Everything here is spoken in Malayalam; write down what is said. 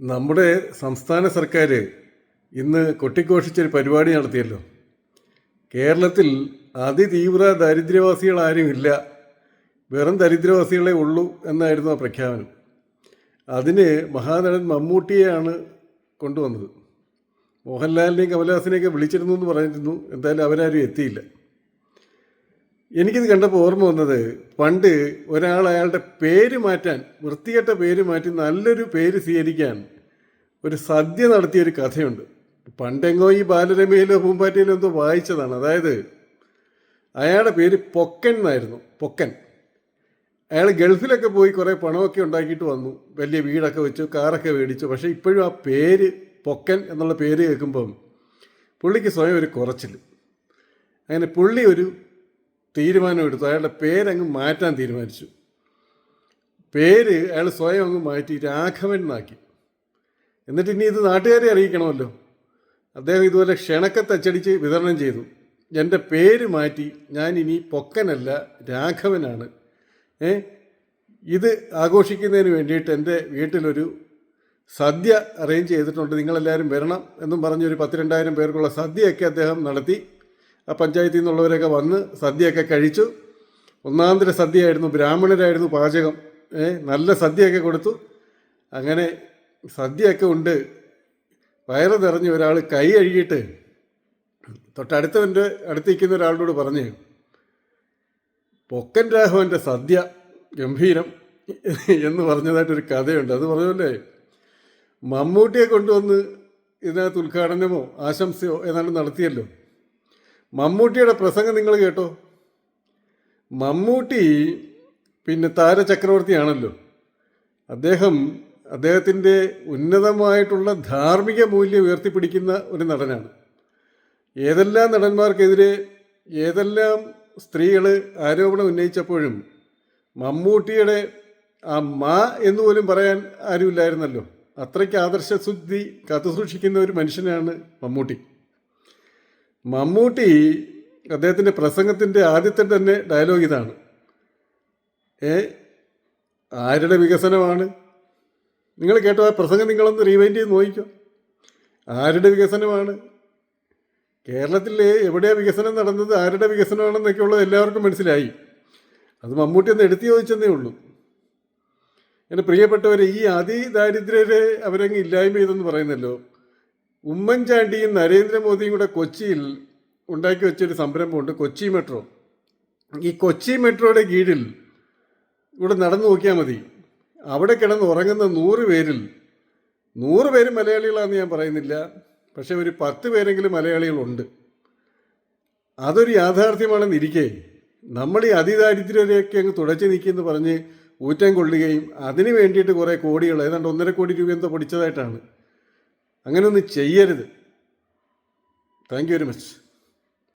നമ്മുടെ സംസ്ഥാന സർക്കാർ ഇന്ന് കൊട്ടിഘോഷിച്ചൊരു പരിപാടി നടത്തിയല്ലോ. കേരളത്തിൽ അതിതീവ്ര ദരിദ്രവാസികൾ ആരും ഇല്ല. വെറും ദരിദ്രവാസികളെ ഉള്ളൂ എന്നായിരുന്നു ആ പ്രഖ്യാപനം. അതിന് മഹാനടൻ മമ്മൂട്ടിയെയാണ് കൊണ്ടുവന്നത്. മോഹൻലാലിനെയും കമലഹാസനെയൊക്കെ വിളിച്ചിരുന്നു എന്ന് പറഞ്ഞിരുന്നു. എന്തായാലും അവരാരും എത്തിയില്ല. എനിക്കിത് കണ്ടപ്പോൾ ഓർമ്മ വന്നത് പണ്ട് ഒരാൾ അയാളുടെ പേര് മാറ്റാൻ വൃത്തികെട്ട പേര് മാറ്റി നല്ലൊരു പേര് സ്വീകരിക്കാൻ ഒരു സദ്യ നടത്തിയൊരു കഥയുണ്ട്. പണ്ടെങ്ങോ ഈ ബാലരമയിലോ പൂമ്പാറ്റയിലോ എന്തോ വായിച്ചതാണ്. അതായത് അയാളുടെ പേര് പൊക്കൻ എന്നായിരുന്നു. പൊക്കൻ. അയാൾ ഗൾഫിലൊക്കെ പോയി കുറേ പണമൊക്കെ ഉണ്ടാക്കിയിട്ട് വന്നു. വലിയ വീടൊക്കെ വെച്ചു കാറൊക്കെ മേടിച്ചു. പക്ഷേ ഇപ്പോഴും ആ പേര് പൊക്കൻ എന്നുള്ള പേര് കേൾക്കുമ്പം പുള്ളിക്ക് സ്വയം ഒരു കുറച്ചിൽ അങ്ങനെ പുള്ളി ഒരു തീരുമാനം എടുത്തു അയാളുടെ പേരങ്ങ് മാറ്റാൻ തീരുമാനിച്ചു. പേര് അയാൾ സ്വയം അങ്ങ് മാറ്റി രാഘവൻ എന്നാക്കി എന്നിട്ട് ഇനി ഇത് നാട്ടുകാരെ അറിയിക്കണമല്ലോ. അദ്ദേഹം ഇതുപോലെ ക്ഷണക്കത്ത് തച്ചടിച്ച് വിതരണം ചെയ്തു. എന്റെ പേര് മാറ്റി ഞാൻ ഇനി പൊക്കനല്ല രാഘവനാണ്. ഏ? ഇത് ആഘോഷിക്കുന്നതിന് വേണ്ടിയിട്ട് എന്റെ വീട്ടിലൊരു സദ്യ അറേഞ്ച് ചെയ്തിട്ടുണ്ട്. നിങ്ങളെല്ലാവരും വരണം എന്നും പറഞ്ഞൊരു പത്തിരണ്ടായിരം പേർക്കുള്ള സദ്യയൊക്കെ അദ്ദേഹം നടത്തി. പഞ്ചായത്തിൽ നിന്നുള്ളവരൊക്കെ വന്ന് സദ്യയൊക്കെ കഴിച്ചു. ഒന്നാന്തര സദ്യയായിരുന്നു. ബ്രാഹ്മണരായിരുന്നു പാചകം. നല്ല സദ്യയൊക്കെ കൊടുത്തു. അങ്ങനെ സദ്യയൊക്കെ ഉണ്ട്. വയറ് നിറഞ്ഞ് ഒരാൾ കൈ കഴുകിയിട്ട് തൊട്ടടുത്തവന്റെ അടുത്തിരിക്കുന്ന ഒരാളോട് പറഞ്ഞ് പൊക്കൻ രാഘവന്റെ സദ്യ ഗംഭീരം എന്ന് പറഞ്ഞതായിട്ടൊരു കഥയുണ്ട്. അത് പറഞ്ഞല്ലേ മമ്മൂട്ടിയെ കൊണ്ടുവന്ന് ഇതിനകത്ത് ഉദ്ഘാടനമോ ആശംസയോ ഏതാണ്ട് നടത്തിയല്ലോ. മമ്മൂട്ടിയുടെ പ്രസംഗം നിങ്ങൾ കേട്ടോ. മമ്മൂട്ടി പിന്നെ താരചക്രവർത്തിയാണല്ലോ അദ്ദേഹം അദ്ദേഹത്തിന്റെ ഉന്നതമായിട്ടുള്ള ധാർമ്മിക മൂല്യം ഉയർത്തിപ്പിടിക്കുന്ന ഒരു നടനാണ്. ഏതെല്ലാം നടന്മാർക്കെതിരെ ഏതെല്ലാം സ്ത്രീകൾ ആരോപണം ഉന്നയിച്ചപ്പോഴും മമ്മൂട്ടിയുടെ ആ മാ എന്ന് പോലും പറയാൻ ആരുമില്ലായിരുന്നല്ലോ. അത്രയ്ക്ക് ആദർശശുദ്ധി കാത്തുസൂക്ഷിക്കുന്ന ഒരു മനുഷ്യനാണ് മമ്മൂട്ടി. മമ്മൂട്ടി അദ്ദേഹത്തിന്റെ പ്രസംഗത്തിന്റെ ആദ്യത്തെ തന്നെ ഡയലോഗ് ഇതാണ്. ഏ? ആരുടെ വികസനമാണ്? നിങ്ങൾ കേട്ടോ ആ പ്രസംഗം നിങ്ങളൊന്ന് റീവൈൻഡ് ചെയ്ത് നോക്കിക്കോ. ആരുടെ വികസനമാണ്? കേരളത്തിൽ എവിടെയാണ് വികസനം നടന്നത് ആരുടെ വികസനമാണെന്നൊക്കെയുള്ളത് എല്ലാവർക്കും മനസ്സിലായി. അത് മമ്മൂട്ടി ഒന്ന് എടുത്തു ചോദിച്ചെന്നേ ഉള്ളൂ. എന്റെ പ്രിയപ്പെട്ടവരെ ഈ അതിദാരിദ്ര്യരെ അവരങ്ങ് ഇല്ലായ്മ ചെയ്തെന്ന് പറയുന്നല്ലോ. ഉമ്മൻചാണ്ടിയും നരേന്ദ്രമോദിയും കൂടെ കൊച്ചിയിൽ ഉണ്ടാക്കി വെച്ചൊരു സംരംഭമുണ്ട് കൊച്ചി മെട്രോ. ഈ കൊച്ചി മെട്രോയുടെ കീഴിൽ ഇവിടെ നടന്നു നോക്കിയാൽ മതി. അവിടെ കിടന്ന് ഉറങ്ങുന്ന നൂറ് പേരിൽ നൂറ് പേര് മലയാളികളാണെന്ന് ഞാൻ പറയുന്നില്ല പക്ഷേ ഒരു പത്ത് പേരെങ്കിലും മലയാളികളുണ്ട്. അതൊരു യാഥാർത്ഥ്യമാണെന്ന് ഇരിക്കേ. നമ്മൾ ഈ അതിദാരിദ്ര്യരെയൊക്കെ അങ്ങ് തുടച്ചു നിൽക്കുമെന്ന് പറഞ്ഞ് ഊറ്റം കൊള്ളുകയും അതിന് വേണ്ടിയിട്ട് കുറേ കോടികൾ ഏതാണ്ട് ഒന്നര കോടി രൂപ എന്തോ പൊടിച്ചതായിട്ടാണ് അങ്ങനെയൊന്നും ചെയ്യരുത്. Thank you very much